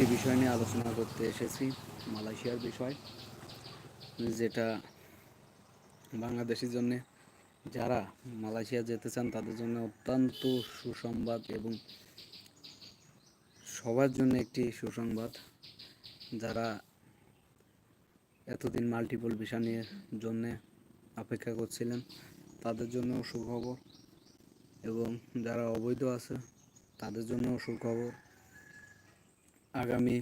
একটি বিষয় নিয়ে আলোচনা করতে এসেছি, মালয়েশিয়ার বিষয়, যেটা বাংলাদেশের জন্য, যারা মালয়েশিয়া যেতে চান তাদের জন্য অত্যন্ত সুসংবাদ এবং সবার জন্য একটি সুসংবাদ। যারা এতদিন মাল্টিপল ভিসা নিয়ে জন্য অপেক্ষা করছিলেন, তাদের জন্য সুখবর। এবং যারা অবৈধ আছে, তাদের জন্য সুখবর। আগামী,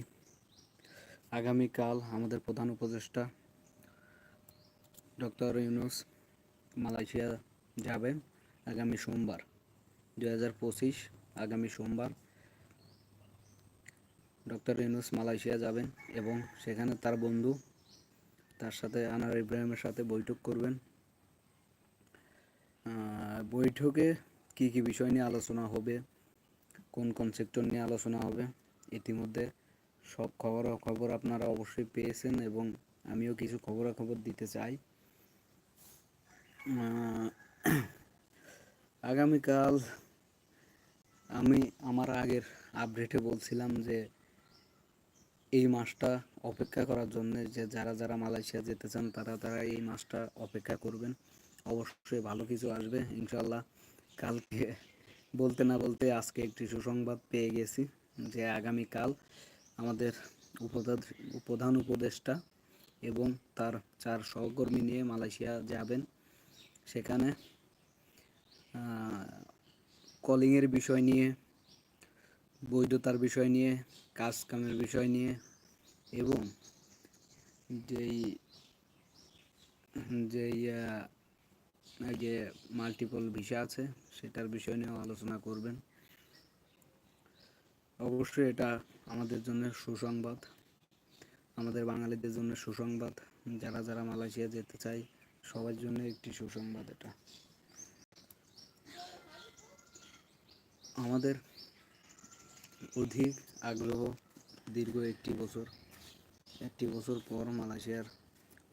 আগামীকাল আমাদের প্রধান উপদেষ্টা ডক্টর ইউনুস মালয়েশিয়া যাবেন আগামী সোমবার দু হাজার পঁচিশ, আগামী সোমবার ডক্টর ইউনুস মালয়েশিয়া যাবেন এবং সেখানে তার বন্ধু, তার সাথে আনার ইব্রাহিমের সাথে বৈঠক করবেন। বৈঠকে কি কি বিষয় নিয়ে আলোচনা হবে, কোন কোন সেক্টর নিয়ে আলোচনা হবে ইতিমধ্যে সব খবর আপনারা অবশ্যই পেয়েছেন এবং আমিও কিছু খবরাখবর দিতে চাই। আগামীকাল আমি আমার আগের আপডেটে বলছিলাম যে এই মাসটা অপেক্ষা করার জন্য যে যারা যারা মালয়েশিয়া যেতে চান তারা তারা এই মাসটা অপেক্ষা করবেন। অবশ্যই ভালো কিছু আসবে ইনশাল্লাহ কালকে বলতে না বলতে আজকে একটি সুসংবাদ পেয়ে গেছি। যে আগামীকাল আমাদের উপপ্রধান প্রধান উপদেষ্টা এবং তার চার সহকর্মী নিয়ে মালয়েশিয়া যাবেন। সেখানে কলিংয়ের বিষয় নিয়ে, বৈধতার বিষয় নিয়ে কাজ কামের বিষয় নিয়ে এবং যেই যেই যে মাল্টিপল ভিসা আছে, সেটার বিষয় নিয়েও আলোচনা করবেন। অবশ্যই এটা আমাদের জন্য সুসংবাদ। আমাদের বাঙালিদের জন্য সুসংবাদ। যারা যারা মালয়েশিয়া যেতে চায়, সবার জন্য একটি সুসংবাদ এটা। আমাদের অধিক আগ্রহ দীর্ঘ একটি বছর। একটি বছর পর মালয়েশিয়ার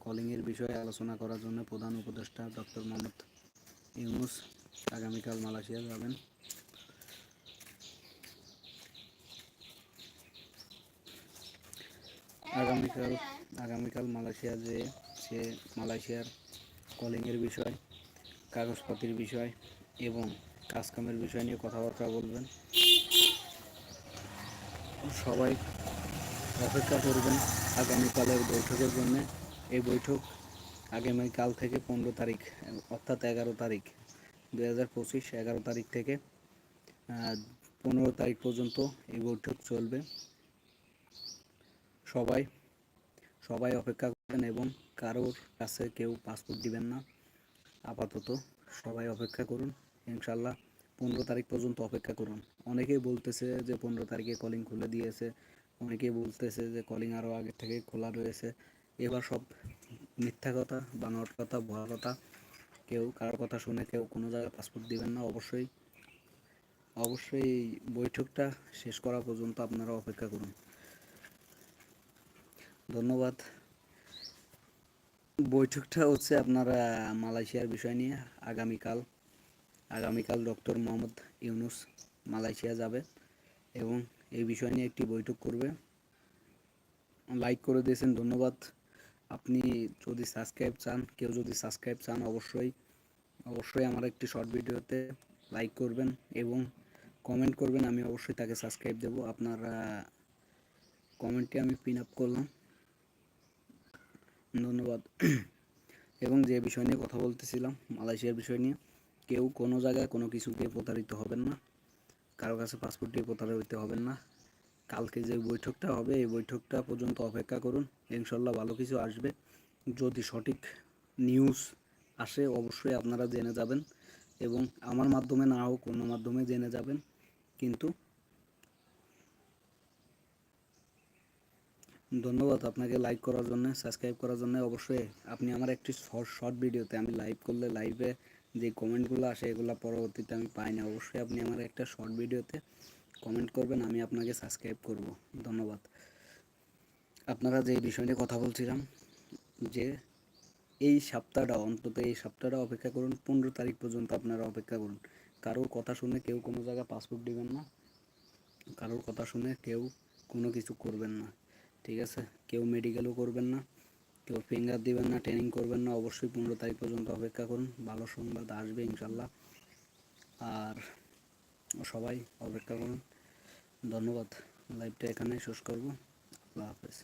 কলিংয়ের বিষয়ে আলোচনা করার জন্য প্রধান উপদেষ্টা ডক্টর মোহাম্মদ ইউনুস আগামীকাল মালয়েশিয়া যাবেন। আগামীকাল আগামীকাল মালয়েশিয়া যে, সে মালয়েশিয়ার কলিংয়ের বিষয় কাগজপাতির বিষয় এবং কাজকামের বিষয় নিয়ে কথাবার্তা বলবেন। সবাই অপেক্ষা করবেন আগামীকালের বৈঠকের জন্য। এই বৈঠক আগামীকাল থেকে পনেরো তারিখ, অর্থাৎ এগারো তারিখ দু হাজার পঁচিশ, এগারো তারিখ থেকে পনেরো তারিখ পর্যন্ত এই বৈঠক চলবে। সবাই সবাই অপেক্ষা করবেন এবং কারোর কাছে কেউ পাসপোর্ট দিবেন না। আপাতত সবাই অপেক্ষা করুন। ইনশাল্লাহ পনেরো তারিখ পর্যন্ত অপেক্ষা করুন। অনেকেই বলতেছে যে পনেরো তারিখে কলিং খুলে দিয়েছে। অনেকেই বলতেছে যে কলিং আরও আগে থেকে খোলা রয়েছে। এবার সব মিথ্যা কথা, বানোয়াট কথা, ভুয়া কথা, কেউ কারোর কথা শুনে কেউ কোনো জায়গায় পাসপোর্ট দিবেন না অবশ্যই। অবশ্যই বৈঠকটা শেষ করা পর্যন্ত আপনারা অপেক্ষা করুন। ধন্যবাদ। বৈঠকটা হচ্ছে আপনারা মালয়েশিয়ার বিষয় নিয়ে। আগামীকাল আগামীকাল ডক্টর মোহাম্মদ ইউনুস মালয়েশিয়া যাবে এবং এই বিষয় নিয়ে একটি বৈঠক করবে। লাইক করে দিয়েছেন, ধন্যবাদ। আপনি যদি সাবস্ক্রাইব চান, কেউ যদি সাবস্ক্রাইব চান, অবশ্যই অবশ্যই আমার একটি শর্ট ভিডিওতে লাইক করবেন এবং কমেন্ট করবেন, আমি অবশ্যই তাকে সাবস্ক্রাইব দেব। আপনার কমেন্টটি আমি পিন আপ করলাম। ধন্যবাদ। এবং যে বিষয় নিয়ে কথা বলতেছিলাম, মালয়েশিয়ার বিষয় নিয়ে, কেউ কোনো জায়গায় কোনো কিছু দিয়ে প্রতারিত হবেন না। কারও কাছে পাসপোর্ট দিয়ে প্রতারিত হবেন না। কালকে যে বৈঠকটা হবে, এই বৈঠকটা পর্যন্ত অপেক্ষা করুন। ইনশাল্লাহ ভালো কিছু আসবে। যদি সঠিক নিউজ আসে, অবশ্যই আপনারা জেনে যাবেন। এবং আমার মাধ্যমে না হোক, অন্য মাধ্যমে জেনে যাবেন। কিন্তু ধন্যবাদ আপনাকে লাইক করার জন্য সাবস্ক্রাইব করার জন্য। অবশ্যই আপনি আমার একটি শর্ট শর্ট ভিডিওতে আমি লাইভ করলে লাইভে যে কমেন্টগুলো আসে, এগুলো পরবর্তীতে আমি পাই না। অবশ্যই আপনি আমার একটা শর্ট ভিডিওতে কমেন্ট করবেন, আমি আপনাকে সাবস্ক্রাইব করব। ধন্যবাদ। আপনারা যে বিষয় নিয়ে কথা বলছিলাম, যে এই সপ্তাহটা, অন্তত এই সপ্তাহটা অপেক্ষা করুন, পনেরো তারিখ পর্যন্ত আপনারা অপেক্ষা করুন। কারোর কথা শুনে কেউ কোনো জায়গায় পাসপোর্ট দিবেন না, কারোর কথা শুনে কেউ কোনো কিছু করবেন না। ঠিক আছে? কেউ মেডিকেলও করবেন না, কেউ ফিঙ্গার দিবেন না ট্রেনিং করবেন না, অবশ্যই পনেরো তারিখ পর্যন্ত অপেক্ষা করুন, ভালো সংবাদ আসবে ইনশাল্লাহ আর সবাই অপেক্ষা করুন। ধন্যবাদ। লাইভটা এখানে শেষ করব। আল্লাহ হাফেজ।